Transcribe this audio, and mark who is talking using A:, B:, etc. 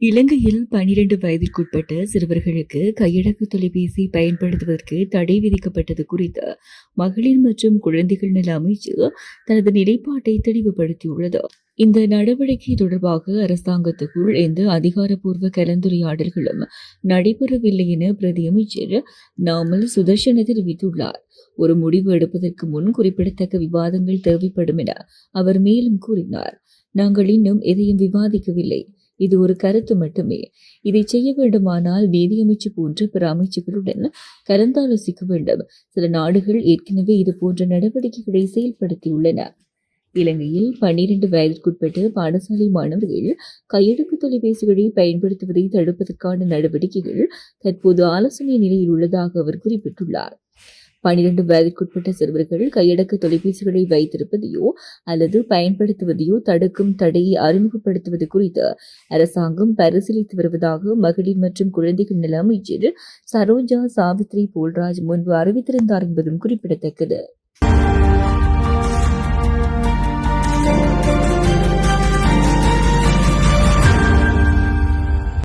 A: இலங்கையில் பனிரெண்டு வயதிற்குட்பட்ட சிறுவர்களுக்கு கையடக்கு தொலைபேசி பயன்படுத்துவதற்கு தடை விதிக்கப்பட்டது குறித்து மகளிர் மற்றும் குழந்தைகள் நல அமைச்சு தனது நிலைப்பாட்டை தெளிவுபடுத்தியுள்ளது. இந்த நடவடிக்கை தொடர்பாக அரசாங்கத்துக்குள் எந்த அதிகாரப்பூர்வ கலந்துரையாடல்களும் நடைபெறவில்லை என பிரதியமைச்சர் நாமல் சுதர்ஷன தெரிவித்துள்ளார். ஒரு முடிவு எடுப்பதற்கு முன் குறிப்பிடத்தக்க விவாதங்கள் தேவைப்படும் என அவர் மேலும் கூறினார். நாங்கள் இன்னும் எதையும் விவாதிக்கவில்லை. இது ஒரு கருத்து மட்டுமே. இதை செய்ய வேண்டுமானால் நீதியமைச்சு போன்ற பிற அமைச்சுகளுடன் கலந்தாலோசிக்க வேண்டும். சில நாடுகள் ஏற்கனவே இது போன்ற நடவடிக்கைகளை செயல்படுத்தியுள்ளன. இலங்கையில் பன்னிரண்டு வயதிற்குட்பட்ட பாடசாலை மாணவர்கள் கையடக்கு தொலைபேசிகளை பயன்படுத்துவதை தடுப்பதற்கான நடவடிக்கைகள் தற்போது ஆலோசனை நிலையில் உள்ளதாக அவர் குறிப்பிட்டுள்ளார். பனிரெண்டு வயதிற்குட்பட்ட சிறுவர்கள் கையடக்க தொலைபேசிகளை வைத்திருப்பதையோ அல்லது பயன்படுத்துவதையோ தடுக்கும் தடையை அறிமுகப்படுத்துவது குறித்து அரசாங்கம் பரிசீலித்து வருவதாக மகளிர் மற்றும் குழந்தைகள் நல அமைச்சர் சரோஜா சாவித்ரி போல்ராஜ் முன்பு அறிவித்திருந்தார் என்பதும் குறிப்பிடத்தக்கது.